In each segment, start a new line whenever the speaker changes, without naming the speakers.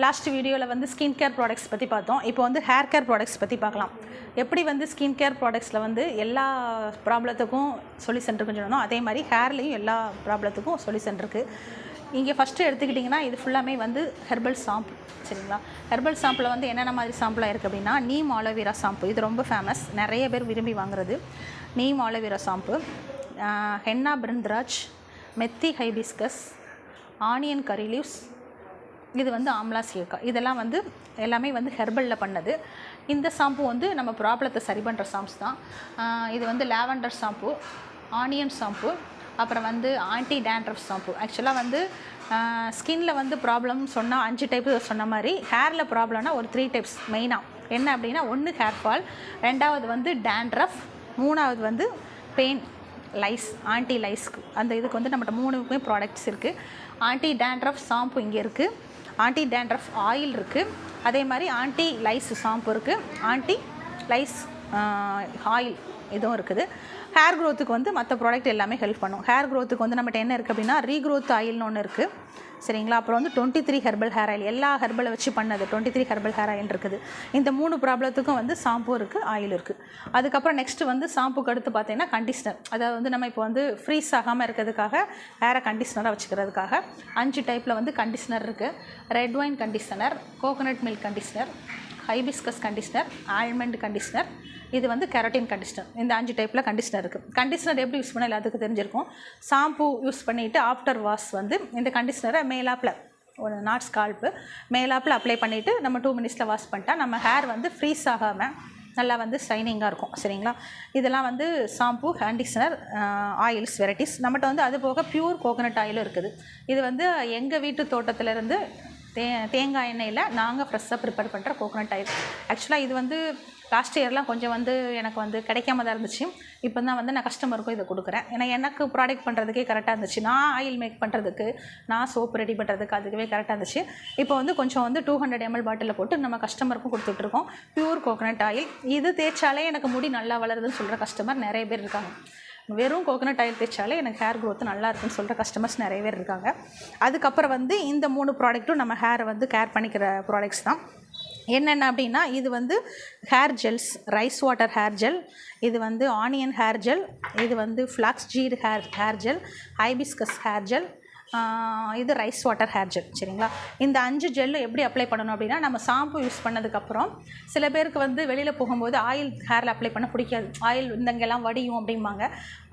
Last வீடியோவில் வந்து skin care products பற்றி பார்த்தோம். இப்போ வந்து ஹேர் கேர் ப்ராடக்ட்ஸ் பற்றி பார்க்கலாம். எப்படி வந்து ஸ்கின் கேர் ப்ராடக்ட்ஸில் வந்து எல்லா ப்ராப்ளத்துக்கும் சொல்யூஷன் இருக்குன்னு சொன்னோம். அதே மாதிரி ஹேர்லேயும் எல்லா ப்ராப்ளத்துக்கும் சொல்யூஷன் இருக்குது இங்கே ஃபஸ்ட்டு எடுத்துக்கிட்டிங்கன்னா இது ஃபுல்லாமே வந்து ஹெர்பல் ஷாம்பு சரிங்களா? ஹெர்பல் ஷாம்பில் வந்து என்னென்ன மாதிரி ஷாம்புலாம் இருக்குது அப்படின்னா நீம் ஆலோவேரா ஷாம்பு இது ரொம்ப ஃபேமஸ் நிறைய பேர் விரும்பி வாங்குறது. Neem aloe vera shampoo henna bhringraj methi hibiscus onion curry leaves இது வந்து ஆம்லா சீயக்கா இதெல்லாம் வந்து எல்லாமே வந்து ஹெர்பலில் பண்ணது. இந்த ஷாம்பு வந்து நம்ம ப்ராப்ளத்தை சரி பண்ணுற ஷாம்ப்ஸ் தான். இது வந்து லாவெண்டர் ஷாம்பு ஆனியன் ஷாம்பு அப்புறம் வந்து ஆன்டி டேண்ட்ரஃப் ஷாம்பு. ஆக்சுவலாக வந்து ஸ்கின்ல வந்து ப்ராப்ளம் சொன்னால் அஞ்சு டைப் சொன்ன மாதிரி ஹேரில் ப்ராப்ளம்னா ஒரு த்ரீ டைப்ஸ் மெயினாக என்ன அப்படின்னா ஒன்று ஹேர் ஃபால் ரெண்டாவது வந்து டேண்ட்ரஃப் மூணாவது வந்து பெயின் லைஸ் ஆன்டி லைஸ்க்கு. அந்த இதுக்கு வந்து நம்மகிட்ட மூணுக்குமே ப்ராடக்ட்ஸ் இருக்குது ஆன்டி டேண்ட்ரஃப் ஷாம்பு இங்கே இருக்குது ஆன்டி டேண்ட்ரஃப் ஆயில் இருக்குது அதே மாதிரி ஆன்டி லைஸ் ஷாம்பு இருக்குது ஆன்டி லைஸ் ஆயில். இதுவும் இருக்குது. ஹேர் க்ரோத்துக்கு வந்து மற்ற ப்ராடக்ட் எல்லாமே ஹெல்ப் பண்ணும். ஹேர் க்ரோத்துக்கு வந்து நம்மகிட்ட என்ன இருக்குது அப்படின்னா ரீக்ரோத் ஆயில்னு ஒன்று இருக்குது சரிங்களா? அப்புறம் வந்து twenty three herbal hair oil எல்லா ஹெர்பலை வச்சு பண்ணது twenty three herbal hair oil இருக்குது. இந்த மூணு ப்ராப்ளத்துக்கும் வந்து ஷாம்பு இருக்குது ஆயில் இருக்குது அதுக்கப்புறம் நெக்ஸ்ட்டு வந்து ஷாம்புக்கு அடுத்து பார்த்தீங்கன்னா கண்டிஷ்னர் அதாவது வந்து நம்ம இப்போ வந்து ஃப்ரீஸ் ஆகாமல் இருக்கிறதுக்காக ஹேரை கண்டிஷ்னராக வச்சுக்கிறதுக்காக அஞ்சு டைப்பில் வந்து கண்டிஷ்னர் இருக்குது red wine conditioner coconut milk conditioner hibiscus conditioner almond conditioner இது வந்து கெரட்டின் கண்டிஷ்னர் இந்த அஞ்சு டைப்பில் கண்டிஷ்னர் இருக்குது கண்டிஷ்னர் எப்படி யூஸ் பண்ணால் எல்லாத்துக்கும் தெரிஞ்சிருக்கும். ஷாம்பு யூஸ் பண்ணிவிட்டு ஆஃப்டர் வாஷ் வந்து இந்த கண்டிஷ்னரை மேலாப்பில் ஒரு நாட் ஸ்கால்ப்பு மேலாப்பில் அப்ளை பண்ணிவிட்டு நம்ம டூ மினிட்ஸில் வாஷ் பண்ணிட்டா நம்ம ஹேர் வந்து ஃப்ரீஸ் ஆகாமல் நல்லா வந்து ஷைனிங்காக இருக்கும். சரிங்களா? இதெல்லாம் வந்து ஷாம்பு கண்டிஷ்னர் ஆயில்ஸ் வெரைட்டிஸ் நம்மகிட்ட வந்து அது போக பியூர் கோகனட் ஆயிலும் இருக்குது. இது வந்து எங்கள் வீட்டு தோட்டத்திலேருந்து தே தேங்காய் எண்ணெயில் நாங்கள் ஃப்ரெஷ்ஷாக ப்ரிப்பேர் பண்ணுற கோகோனட் ஆயில் ஆக்சுவலாக இது வந்து லாஸ்ட் இயர்லாம் கொஞ்சம் வந்து எனக்கு வந்து கிடைக்காம தான் இருந்துச்சு. இப்போ தான் வந்து நான் கஸ்டமருக்கும் இதை கொடுக்குறேன். ஏன்னா எனக்கு ப்ராடக்ட் பண்ணுறதுக்கே கரெக்டாக இருந்துச்சு. நான் ஆயில் மேக் பண்ணுறதுக்கு நான் சோப் ரெடி பண்ணுறதுக்கு அதுக்குவே கரெக்டாக இருந்துச்சு. இப்போ வந்து கொஞ்சம் வந்து டூ ஹண்ட்ரட் எம்எல் பாட்டிலில் போட்டு நம்ம கஸ்டமருக்கும் கொடுத்துட்ருக்கோம் பியூர் கோகோனட் ஆயில் இது தேய்ச்சாலே எனக்கு முடி நல்லா வளருதுன்னு சொல்கிற கஸ்டமர் நிறைய பேர் இருக்காங்க. வெறும் கோகனட் ஆயில் தேய்ச்சாலே எனக்கு ஹேர் க்ரோத் நல்லா இருக்குன்னு சொல்கிற கஸ்டமர்ஸ் நிறைய பேர் இருக்காங்க. அதுக்கப்புறம் வந்து இந்த மூணு ப்ராடக்ட்டும் நம்ம ஹேரை வந்து கேர் பண்ணிக்கிற ப்ராடக்ட்ஸ் தான். என்னென்ன அப்படின்னா இது வந்து hair gels rice water hair gel இது வந்து ஆனியன் ஹேர் ஜெல் இது வந்து flax seed hair hair gel hibiscus hair gel இது ரைஸ் வாட்டர் ஹேர் ஜெல் சரிங்களா? இந்த அஞ்சு ஜெல்லு எப்படி அப்ளை பண்ணணும் அப்படின்னா நம்ம ஷாம்பு யூஸ் பண்ணதுக்கப்புறம் சில பேருக்கு வந்து வெளியில் போகும்போது ஆயில் ஹேரில் அப்ளை பண்ண பிடிக்காது. ஆயில் இந்தங்கெல்லாம் வடியும் அப்படிம்பாங்க.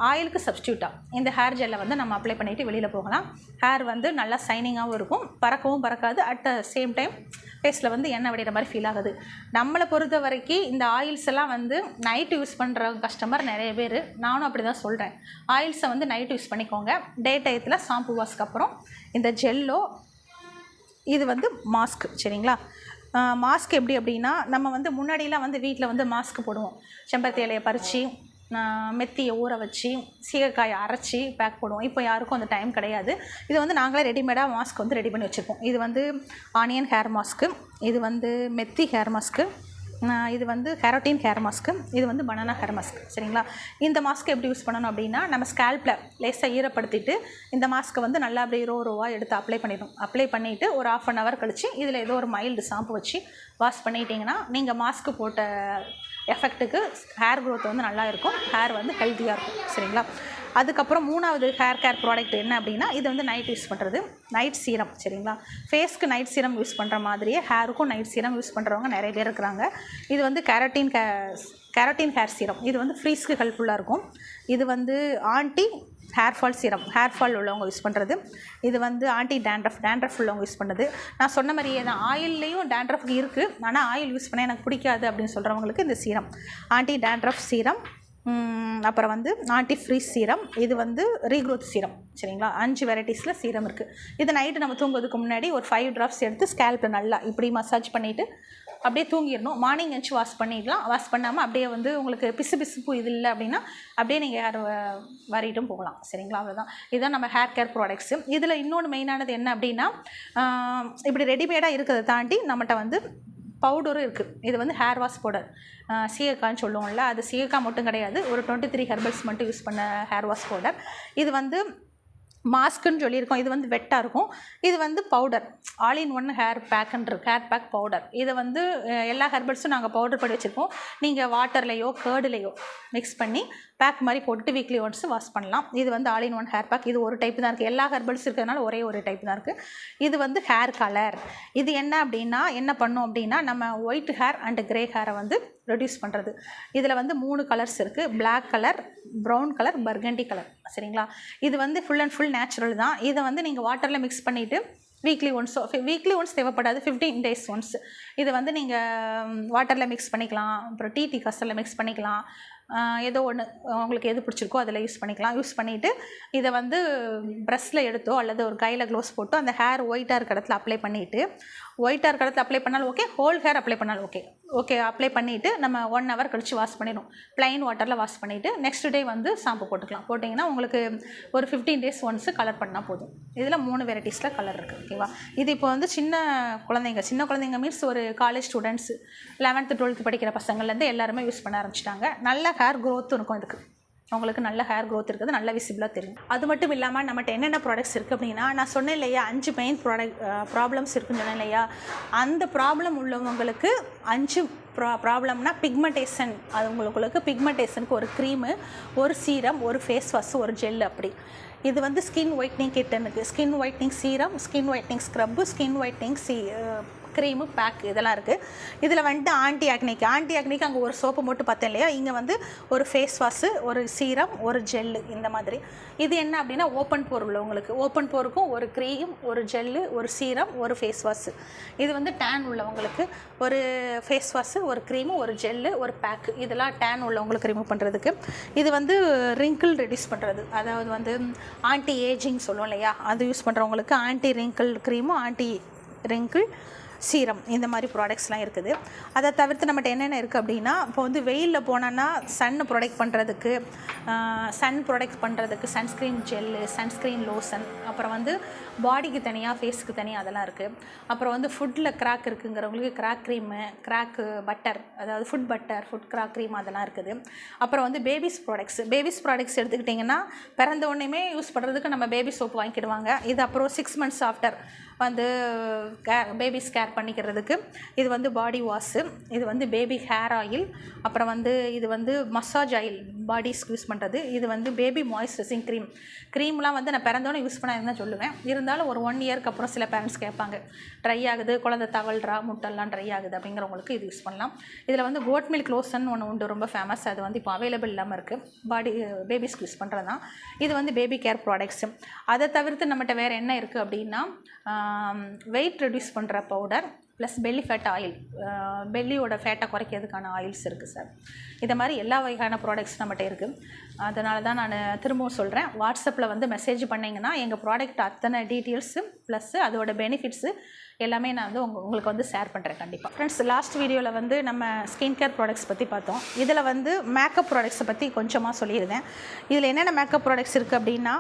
ஆயிலுக்கு சப்ஸ்டியூட்டாக இந்த ஹேர் ஜெல்லை வந்து நம்ம அப்ளை பண்ணிவிட்டு வெளியில் போகலாம். ஹேர் வந்து நல்லா சைனிங்காகவும் இருக்கும். பறக்கவும் பறக்காது. அட் த சேம் டைம் ஃபேஸில் வந்து எண்ணெய் வடிகிற மாதிரி ஃபீல் ஆகுது. நம்மளை பொறுத்த வரைக்கும் இந்த ஆயில்ஸ் எல்லாம் வந்து நைட்டு யூஸ் பண்ணுற கஸ்டமர் நிறைய பேர். நானும் அப்படி தான் சொல்கிறேன் ஆயில்ஸை வந்து நைட்டு யூஸ் பண்ணிக்கோங்க. டே டயத்தில் ஷாம்பு வாஷ்க்கு அப்புறம் இந்த ஜெல்லோ இது வந்து மாஸ்க் சரிங்களா? மாஸ்க் எப்படி அப்படின்னா நம்ம வந்து முன்னாடிலாம் வந்து வீட்டில் வந்து மாஸ்க் போடுவோம். செம்பருத்தி இலையை பறித்து மெத்தியை ஊற வச்சு சீகக்காயை அரைச்சி பேக் போடுவோம். இப்போ யாருக்கும் அந்த டைம் கிடையாது. இது வந்து நாங்களே ரெடிமேடாக மாஸ்க் வந்து ரெடி பண்ணி வச்சுருப்போம். இது வந்து ஆனியன் ஹேர் மாஸ்க்கு இது வந்து மெத்தி ஹேர் மாஸ்க்கு இது வந்து கெரோட்டின் ஹேர் மாஸ்க்கு இது வந்து பனானா ஹேர் மாஸ்க் சரிங்களா? இந்த மாஸ்க் எப்படி யூஸ் பண்ணணும் அப்படின்னா நம்ம ஸ்கேல்பில் லேஸாக ஈரப்படுத்திட்டு இந்த மாஸ்க்கை வந்து நல்லா அப்படியே ரோ ரோவாக எடுத்து அப்ளை பண்ணிடணும். அப்ளை பண்ணிவிட்டு ஒரு ஆஃப் அன் ஹவர் கழித்து இதில் ஏதோ ஒரு மைல்டு ஷாம்பு வச்சு வாஷ் பண்ணிட்டீங்கன்னா நீங்கள் மாஸ்க்கு போட்ட எஃபெக்ட்டுக்கு ஹேர் க்ரோத் வந்து நல்லா இருக்கும். ஹேர் வந்து ஹெல்த்தியாக இருக்கும் சரிங்களா? அதுக்கப்புறம் மூணாவது ஹேர் கேர் ப்ராடக்ட் என்ன அப்படின்னா இது வந்து நைட் யூஸ் பண்ணுறது நைட் சீரம் சரிங்களா? ஃபேஸ்க்கு நைட் சீரம் யூஸ் பண்ணுற மாதிரியே ஹேருக்கும் நைட் சீரம் யூஸ் பண்ணுறவங்க நிறைய பேர் இருக்கிறாங்க. இது வந்து keratin K keratin hair serum இது வந்து ஃப்ரீஸ்க்கு ஹெல்ப்ஃபுல்லாக இருக்கும். இது வந்து anti hair fall serum hair fall உள்ளவங்க யூஸ் பண்ணுறது இது வந்து ஆன்டி டேண்ட்ரஃப் டேண்ட்ரஃப் உள்ளவங்க யூஸ் பண்ணுறது நான் சொன்ன மாதிரியே தான் ஆயில்லையும் டேண்ட்ரஃப் இருக்குது ஆனால் ஆயில் யூஸ் பண்ண எனக்கு பிடிக்காது அப்படின்னு சொல்கிறவங்களுக்கு இந்த சீரம் ஆன்டி டேண்ட்ரஃப் சீரம் அப்புறம் வந்து நாட்டி ஃப்ரீ சீரம். இது வந்து ரீக்ரோத் சீரம் சரிங்களா? அஞ்சு வெரைட்டிஸில் சீரம் இருக்குது இது நைட்டு நம்ம தூங்குறதுக்கு முன்னாடி ஒரு ஃபைவ் ட்ராப்ஸ் எடுத்து ஸ்கேல்ப் நல்லா இப்படி மசாஜ் பண்ணிவிட்டு அப்படியே தூங்கிடணும். மார்னிங் எழுந்து வாஷ் பண்ணிடலாம். வாஷ் பண்ணாமல் அப்படியே வந்து உங்களுக்கு பிசு பிசுப்பு இது இல்லை அப்படின்னா அப்படியே நீங்கள் ஹேர் வரையிட்டும் போகலாம் சரிங்களா? அவ்வளோதான் இதுதான் நம்ம ஹேர் கேர் ப்ராடக்ட்ஸு இதில் இன்னொன்று மெயினானது என்ன அப்படின்னா இப்படி ரெடிமேடாக இருக்கிறத தாண்டி நம்மகிட்ட வந்து பவுடரும் இருக்குது இது வந்து ஹேர் வாஷ் பவுடர் சீயக்கான்னு சொல்லுவோம்ல அது சீயக்காய் மட்டும் கிடையாது. ஒரு டுவெண்ட்டி த்ரீ ஹெர்பல்ஸ் மட்டும் யூஸ் பண்ண ஹேர் வாஷ் பவுடர் இது வந்து மாஸ்க்குன்னு சொல்லியிருக்கோம். இது வந்து வெட்டாக இருக்கும். இது வந்து powder. All in one hair பேக்குன்ற hair pack powder. இதை வந்து எல்லா ஹெர்பல்ஸும் நாங்கள் பவுடர் பண்ணி வச்சுருக்கோம் நீங்கள் வாட்டர்லேயோ கேர்டுலேயோ மிக்ஸ் பண்ணி பேக் மாதிரி போட்டு வீக்லி ஒன்ஸ் வாஷ் பண்ணலாம். இது வந்து all in one hair pack இது ஒரு டைப் தான் இருக்குது எல்லா ஹெர்பல்ஸ் இருக்கிறதுனால ஒரே ஒரு டைப் தான் இருக்குது இது வந்து ஹேர் கலர் இது என்ன அப்படின்னா என்ன பண்ணும் அப்படின்னா நம்ம ஒயிட் ஹேர் அண்ட் கிரே ஹேரை வந்து ரெடியூஸ் பண்ணுறது இதில் வந்து மூணு கலர்ஸ் இருக்குது black colour brown colour burgundy colour சரிங்களா? இது வந்து ஃபுல் அண்ட் ஃபுல் நேச்சுரல் தான். இதை வந்து நீங்கள் வாட்டரில் மிக்ஸ் பண்ணிவிட்டு வீக்லி ஒன்ஸ் வீக்லி ஒன்ஸ் தேவைப்படாது ஃபிஃப்டீன் டேஸ் ஒன்ஸ் இது வந்து நீங்கள் வாட்டரில் மிக்ஸ் பண்ணிக்கலாம். அப்புறம் டீ டீ கஸ்டரில் மிக்ஸ் பண்ணிக்கலாம். ஏதோ ஒன்று உங்களுக்கு எது பிடிச்சிருக்கோ அதில் யூஸ் பண்ணிக்கலாம். யூஸ் பண்ணிவிட்டு இதை வந்து ப்ரெஷ்ஷில் எடுத்தோ அல்லது ஒரு கையில் க்ளோஸ் போட்டோ அந்த ஹேர் ஒயிட்டாக இருக்க இடத்துல அப்ளை பண்ணிவிட்டு ஒயிட்டாக இருக்கிற இடத்துல அப்ளை பண்ணாலும் ஓகே ஹோல் ஹேர் அப்ளை பண்ணாலும் ஓகே ஓகே அப்ளை பண்ணிவிட்டு நம்ம ஒன் ஹவர் கழித்து வாஷ் பண்ணிடும் ப்ளைன் வாட்டரில் வாஷ் பண்ணிவிட்டு நெக்ஸ்ட் டே வந்து ஷாம்பு போட்டுக்கலாம். போட்டிங்கன்னா உங்களுக்கு ஒரு ஃபிஃப்டீன் டேஸ் ஒன்ஸு கலர் பண்ணால் போதும். இதில் மூணு வெரைட்டிஸில் கலர் இருக்குது ஓகேவா இது இப்போ வந்து சின்ன குழந்தைங்க சின்ன குழந்தைங்க மீன்ஸ் ஒரு காலேஜ் ஸ்டூடெண்ட்ஸ் லெவன்த்து டுவெல்த்து படிக்கிற பசங்கள்லேருந்து எல்லாருமே யூஸ் பண்ண ஆரம்பிச்சிட்டாங்க. நல்ல ஹேர் க்ரோத்தும் இருக்கும் இதுக்கு. உங்களுக்கு நல்ல ஹேர் க்ரோத் இருக்குது நல்ல விசிபிளாக தெரியும். அது மட்டும் இல்லாமல் நம்மகிட்ட என்னென்ன ப்ராடக்ட்ஸ் இருக்குது அப்படின்னா நான் சொன்னேன் இல்லையா அஞ்சு மெயின் ப்ராடக்ட் ப்ராப்ளம்ஸ் இருக்குன்னு சொன்னேன் இல்லையா? அந்த ப்ராப்ளம் உள்ளவங்களுக்கு அஞ்சு ப்ரா ப்ராப்ளம்னா பிக்மெண்டேஷன் அது உங்களுக்கு பிக்மெண்டேஷனுக்கு ஒரு க்ரீமு ஒரு சீரம் ஒரு ஃபேஸ் வாஷ் ஒரு ஜெல் அப்படி. இது வந்து skin whitening கிட்டனுக்கு skin whitening serum skin whitening scrub skin whitening சீ க்ரீமு பேக் இதெல்லாம் இருக்குது இதில் வந்துட்டு ஆன்டி ஆக்னிக் ஆன்டி ஆக்னிக் அங்கே ஒரு சோப்பு மட்டும் பார்த்தேன் இல்லையா? இங்கே வந்து ஒரு ஃபேஸ் வாஷு ஒரு சீரம் ஒரு ஜெல்லு இந்த மாதிரி. இது என்ன அப்படின்னா ஓப்பன் போர் உள்ளவங்களுக்கு ஓப்பன் போருக்கும் ஒரு க்ரீம் ஒரு ஜெல்லு ஒரு சீரம் ஒரு ஃபேஸ் வாஷு இது வந்து டேன் உள்ளவங்களுக்கு ஒரு ஃபேஸ் வாஷு ஒரு க்ரீமு ஒரு ஜெல்லு ஒரு பேக்கு இதெல்லாம் டேன் உள்ளவங்களுக்கு ரிமூவ் பண்ணுறதுக்கு இது வந்து ரிங்கிள் ரெடியூஸ் பண்ணுறது அதாவது வந்து ஆன்டி ஏஜிங் சொல்லுவோம் இல்லையா? அது யூஸ் பண்ணுறவங்களுக்கு ஆன்டி ரிங்கிள் க்ரீமும் ஆன்டி ரிங்கிள் சீரம் இந்த மாதிரி ப்ராடக்ட்ஸ்லாம் இருக்குது. அதை தவிர்த்து நம்மகிட்ட என்னென்ன இருக்குது அப்படின்னா இப்போ வந்து வெயிலில் போனோன்னா சன் ப்ரொடெக்ட் பண்ணுறதுக்கு சன் ப்ரொடெக்ட் பண்ணுறதுக்கு சன்ஸ்க்ரீன் ஜெல்லு சன்ஸ்க்ரீன் லோஷன் அப்புறம் வந்து பாடிக்கு தனியாக ஃபேஸ்க்கு தனியாக அதெல்லாம் இருக்குது அப்புறம் வந்து ஃபுட்டில் கிராக் இருக்குங்கிறவங்களுக்கு கிராக் க்ரீமு கிராக்கு பட்டர் அதாவது foot butter foot crack cream அதெல்லாம் இருக்குது. அப்புறம் வந்து பேபிஸ் ப்ராடக்ட்ஸ் பேபிஸ் ப்ராடக்ட்ஸ் எடுத்துக்கிட்டிங்கன்னா பிறந்த உடனேமே யூஸ் பண்ணுறதுக்கு நம்ம பேபி சோப் வாங்கிடுவாங்க. இது அப்புறம் சிக்ஸ் மந்த்ஸ் ஆஃப்டர் வந்து கே பேபிஸ் கேர் பண்ணிக்கிறதுக்கு. இது வந்து பாடி வாஷு இது வந்து பேபி ஹேர் ஆயில் அப்புறம் வந்து இது வந்து மசாஜ் ஆயில் பாடிஸ்க்கு யூஸ் பண்ணுறது இது வந்து பேபி மாய்ஸ்சரைசிங் க்ரீம் க்ரீம்லாம் வந்து நான் பிறந்தோன்னே யூஸ் பண்ணாதுன்னு தான் சொல்லுவேன்? இருந்தாலும் ஒரு ஒன் இயர்க்கு அப்புறம் சில பேரண்ட்ஸ் கேட்பாங்க. ட்ரை ஆகுது குழந்தை தவழ்றா முட்டெல்லாம் ட்ரை ஆகுது அப்படிங்கிறவங்களுக்கு இது யூஸ் பண்ணலாம். இதில் வந்து கோட் மில்க் லோஷன் ஒன்று உண்டு ரொம்ப ஃபேமஸ் அது வந்து இப்போ அவைலபிள் இல்லாமல் இருக்குது பாடி பேபிஸ்க்கு யூஸ் பண்ணுறது தான் இது வந்து பேபி கேர் ப்ராடக்ட்ஸு அதை தவிர்த்து நம்மகிட்ட வேறு என்ன இருக்குது அப்படின்னா வெயிட் ரெடியூஸ் பண்ணுற powder plus belly fat oil பெல்லியோட ஃபேட்டை குறைக்கிறதுக்கான ஆயில்ஸ் இருக்குது சார் இதை மாதிரி எல்லா வகையான ப்ராடக்ட்ஸ் நம்மகிட்ட இருக்குது அதனால தான் நான் திரும்பவும் சொல்கிறேன் வாட்ஸ்அப்பில் வந்து மெசேஜ் பண்ணிங்கன்னா எங்கள் ப்ராடக்ட் அத்தனை டீட்டெயில்ஸு ப்ளஸ்ஸு அதோட பெனிஃபிட்ஸு எல்லாமே நான் வந்து உங்க உங்களுக்கு வந்து ஷேர் பண்ணுறேன் கண்டிப்பாக ஃப்ரெண்ட்ஸ் லாஸ்ட் வீடியோவில் வந்து நம்ம ஸ்கின் கேர் ப்ராடக்ட்ஸ் பற்றி பார்த்தோம். இதில் வந்து மேக்கப் ப்ராடக்ட்ஸை பற்றி கொஞ்சமாக சொல்லியிருந்தேன். இதில் என்னென்ன மேக்கப் ப்ராடக்ட்ஸ் இருக்குது அப்படின்னா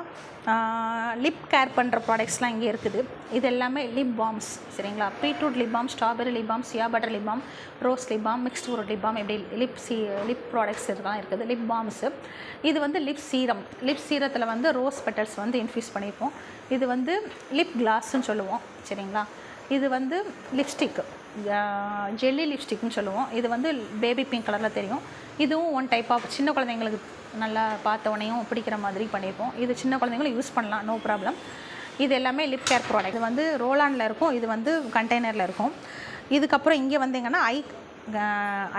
லிப் கேர் பண்ணுற ப்ராடக்ட்ஸ்லாம் இங்கே இருக்குது. இது எல்லாமே லிப் பாம்ஸ் சரிங்களா? Beetroot lip balm strawberry lip balm shea butter lip balm rose lip balm mixed fruit lip balm இப்படி லிப் சி லிப் ப்ராடக்ட்ஸ் இதெல்லாம் இருக்குது லிப் பாம்ஸு இது வந்து லிப் சீரம் லிப் சீரத்தில் வந்து ரோஸ் பெட்டல்ஸ் வந்து இன்ஃபியூஸ் பண்ணியிருப்போம். இது வந்து லிப் கிளாஸ்ன்னு சொல்லுவோம் சரிங்களா? இது வந்து லிப்ஸ்டிக்கு ஜெல்லி லிப்ஸ்டிக்னு சொல்லுவோம். இது வந்து பேபி பிங்க் கலரில் தெரியும். இதுவும் ஒன் டைப் ஆஃப் சின்ன குழந்தைங்களுக்கு நல்லா பார்த்த உடனேயும் பிடிக்கிற மாதிரி பண்ணியிருப்போம். இது சின்ன குழந்தைங்களும் யூஸ் பண்ணலாம். நோ ப்ராப்ளம் இது எல்லாமே லிப் கேர் ப்ராடக்ட் இது வந்து ரோலானில் இருக்கும். இது வந்து கண்டெய்னரில் இருக்கும். இதுக்கப்புறம் இங்கே வந்தீங்கன்னா ஐ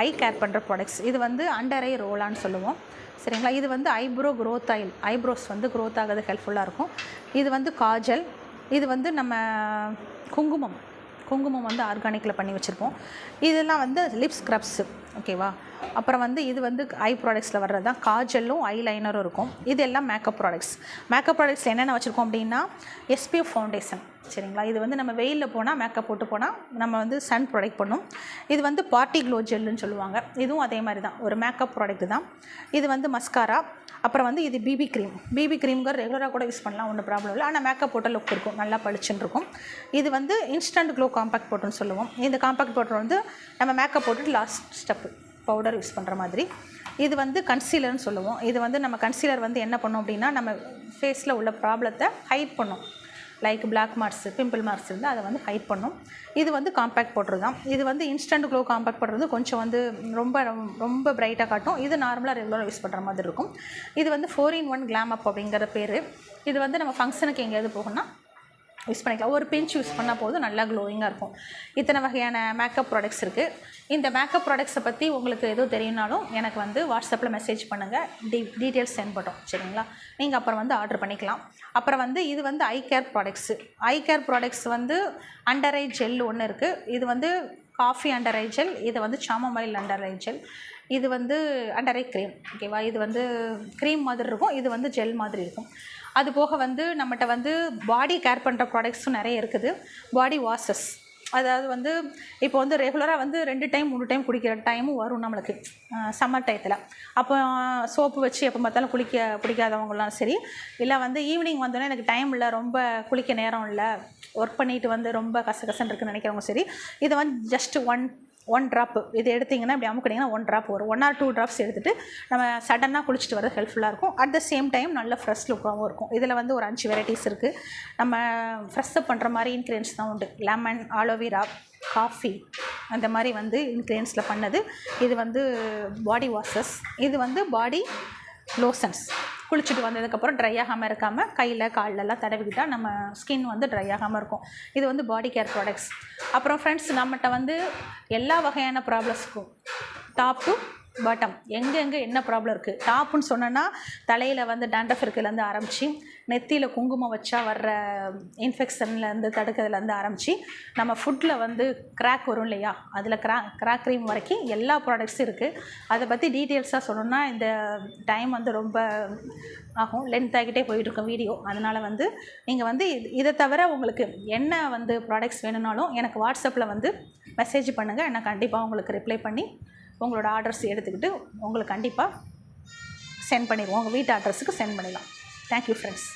ஐ கேர் பண்ணுற ப்ராடக்ட்ஸ் இது வந்து அண்டர் ஐ ரோலான்னு சொல்லுவோம். சரிங்களா? இது வந்து ஐப்ரோ க்ரோத் ஆயில் ஐப்ரோஸ் வந்து க்ரோத் ஆகிறது ஹெல்ப்ஃபுல்லாக இருக்கும். இது வந்து காஜல். இது வந்து நம்ம குங்குமம். குங்குமம் வந்து ஆர்கானிக்கில் பண்ணி வச்சுருப்போம். இதெல்லாம் வந்து லிப் ஸ்க்ரப்ஸு ஓகேவா அப்புறம் வந்து இது வந்து ஐ ப்ராடக்ட்ஸில் வர்றது தான் காஜலும் ஐ லைனரும் இருக்கும். இது எல்லாம் மேக்கப் ப்ராடக்ட்ஸ் மேக்கப் ப்ராடக்ட்ஸ் என்னென்ன வச்சுருக்கோம் அப்படின்னா எஸ்பிஎஃப் ஃபவுண்டேஷன் சரிங்களா? இது வந்து நம்ம வெயிலில் போனால் மேக்கப் போட்டு போனால் நம்ம வந்து சன் ப்ராடக்ட் பண்ணும். இது வந்து பார்ட்டி க்ளோ ஜெல்லுன்னு சொல்லுவாங்க. இதுவும் அதே மாதிரி தான். ஒரு மேக்கப் ப்ராடக்ட் தான். இது வந்து மஸ்காரா அப்புறம் வந்து இது பிபி க்ரீம் பிபி க்ரீம்கிற ரெகுலராக கூட யூஸ் பண்ணலாம். ஒன்றும் ப்ராப்ளம் இல்லை. ஆனால் மேக்கப் போட்ட லுக் இருக்கும். நல்லா பளிச்சுன்னு இருக்கும். இது வந்து இன்ஸ்டன்ட் க்ளோ காம்பேக்ட் போட்டுன்னு சொல்லுவோம். இந்த காம்பேக்ட் போட்டர் வந்து நம்ம மேக்கப் போட்டுட்டு லாஸ்ட் ஸ்டெப்பு பவுடர் யூஸ் பண்ணுற மாதிரி. இது வந்து கன்சீலர்னு சொல்லுவோம். இது வந்து நம்ம கன்சீலர் வந்து என்ன பண்ணும் அப்படின்னா நம்ம ஃபேஸில் உள்ள ப்ராப்ளத்தை ஹைட் பண்ணும். Like black marks pimple marks இருந்தால் அதை வந்து ஹைட் பண்ணும். இது வந்து காம்பேக்ட் பவுடர் தான் இது வந்து இன்ஸ்டன்ட் க்ளோ காம்பேக்ட் பவுடர் வந்து கொஞ்சம் வந்து ரொம்ப ரொம்ப பிரைட்டாக காட்டும். இது நார்மலாக ரெகுலராக யூஸ் பண்ணுற மாதிரி இருக்கும். இது வந்து four in one glam up அப்படிங்கிற பேர். இது வந்து நம்ம ஃபங்க்ஷனுக்கு எங்கேயாவது போகணும்னா யூஸ் பண்ணிக்கலாம். ஒரு பிஞ்ச் யூஸ் பண்ணால் போதும். நல்லா க்ளோயிங்காக இருக்கும். இத்தனை வகையான மேக்கப் ப்ராடக்ட்ஸ் இருக்குது இந்த மேக்கப் ப்ராடக்ட்ஸை பற்றி உங்களுக்கு எதுவும் தெரியும்னாலும் எனக்கு வந்து வாட்ஸ்அப்பில் மெசேஜ் பண்ணுங்கள் டீ டீட்டெயில்ஸ் சென்ட் பண்ணோம் சரிங்களா? நீங்கள் அப்புறம் வந்து ஆர்டர் பண்ணிக்கலாம். அப்புறம் வந்து இது வந்து eye care products eye care products வந்து அண்டர் ஐ ஜெல் ஒன்று இருக்குது இது வந்து காஃபி அண்டர் ஐ ஜெல் இது வந்து சாமமைல் அண்டர் ஐ ஜெல் இது வந்து அண்டர் ஐ க்ரீம் ஓகேவா இது வந்து க்ரீம் மாதிரி இருக்கும். இது வந்து ஜெல் மாதிரி இருக்கும். அது போக வந்து நம்மகிட்ட வந்து பாடி கேர் பண்ணுற ப்ராடக்ட்ஸும் நிறைய இருக்குது. பாடி வாஷஸ் அதாவது வந்து இப்போ வந்து ரெகுலராக வந்து ரெண்டு டைம் மூணு டைம் குடிக்கிற டைமும் வரும் நம்மளுக்கு. சம்மர் டயத்தில் அப்போ சோப்பு வச்சு எப்போ பார்த்தாலும் குளிக்க பிடிக்காதவங்களாம் சரி இல்லை வந்து ஈவினிங் வந்தோடனே எனக்கு டைம் இல்லை ரொம்ப குளிக்க நேரம் இல்லை ஒர்க் பண்ணிட்டு வந்து ரொம்ப கசகசன்னு இருக்குன்னு நினைக்கிறவங்க சரி இதை வந்து ஜஸ்ட் ஒன் ஒன் ட்ராப் இது எடுத்திங்கன்னா இப்படி அமுக்குனிங்கன்னா ஒன் ட்ராப் வரும். ஒன் ஆர் டூ ட்ராப்ஸ் எடுத்துகிட்டு நம்ம சடனாக குளிச்சுட்டு வர ஹெல்ப்ஃபுல்லாக இருக்கும். அட் த சேம் டைம் நல்ல ஃப்ரெஷ் லுக்காகவும் இருக்கும். இதில் வந்து ஒரு அஞ்சு வெரைட்டிஸ் இருக்குது நம்ம ஃப்ரெஷ்ஷப் பண்ணுற மாதிரி இன்க்ரீடியன்ஸ் தான் உண்டு. லெமன் ஆலோவேரா காஃபி அந்த மாதிரி வந்து இன்க்ரீடியன்ஸில் பண்ணது. இது வந்து பாடி வாஷஸ் இது வந்து பாடி லோஷன்ஸ் குளிச்சுட்டு வந்ததுக்கப்புறம் ட்ரை ஆகாமல் இருக்காமல் கையில் கால்லெல்லாம் தடவிக்கிட்டால் நம்ம ஸ்கின் வந்து ட்ரை ஆகாமல் இருக்கும். இது வந்து பாடி கேர் ப்ராடக்ட்ஸ் அப்புறம் ஃப்ரெண்ட்ஸ் நம்மகிட்ட வந்து எல்லா வகையான ப்ராப்ளம்ஸ்க்கும் டாப் டு பாட்டம் எங்கெங்கே என்ன ப்ராப்ளம் இருக்குது டாப்புன்னு சொன்னோன்னா தலையில் வந்து டேண்டஃப் இருக்கிறதுலேருந்து ஆரம்பித்து நெத்தியில் குங்குமம் வச்சா வர்ற இன்ஃபெக்ஷன்லேருந்து தடுக்கிறதுலேருந்து ஆரம்பித்து நம்ம ஃபுட்டில் வந்து கிராக் வரும் இல்லையா? அதில் கிரா கிராக் க்ரீம் வரைக்கும் எல்லா ப்ராடக்ட்ஸும் இருக்குது அதை பற்றி டீட்டெயில்ஸாக சொல்லணும்னா இந்த டைம் வந்து ரொம்ப ஆகும். லென்த் ஆகிட்டே போயிட்டுருக்கும் வீடியோ அதனால் வந்து நீங்கள் வந்து இது இதை தவிர உங்களுக்கு என்ன வந்து ப்ராடக்ட்ஸ் வேணும்னாலும் எனக்கு வாட்ஸ்அப்பில் வந்து மெசேஜ் பண்ணுங்கள் நான் கண்டிப்பாக உங்களுக்கு ரிப்ளை பண்ணி உங்களோட ஆர்டர்ஸ் எடுத்துக்கிட்டு உங்களுக்கு கண்டிப்பாக சென்ட் பண்ணிடுவோம். உங்கள் வீட்டு அட்ரஸுக்கு சென்ட் பண்ணிடலாம். Thank you friends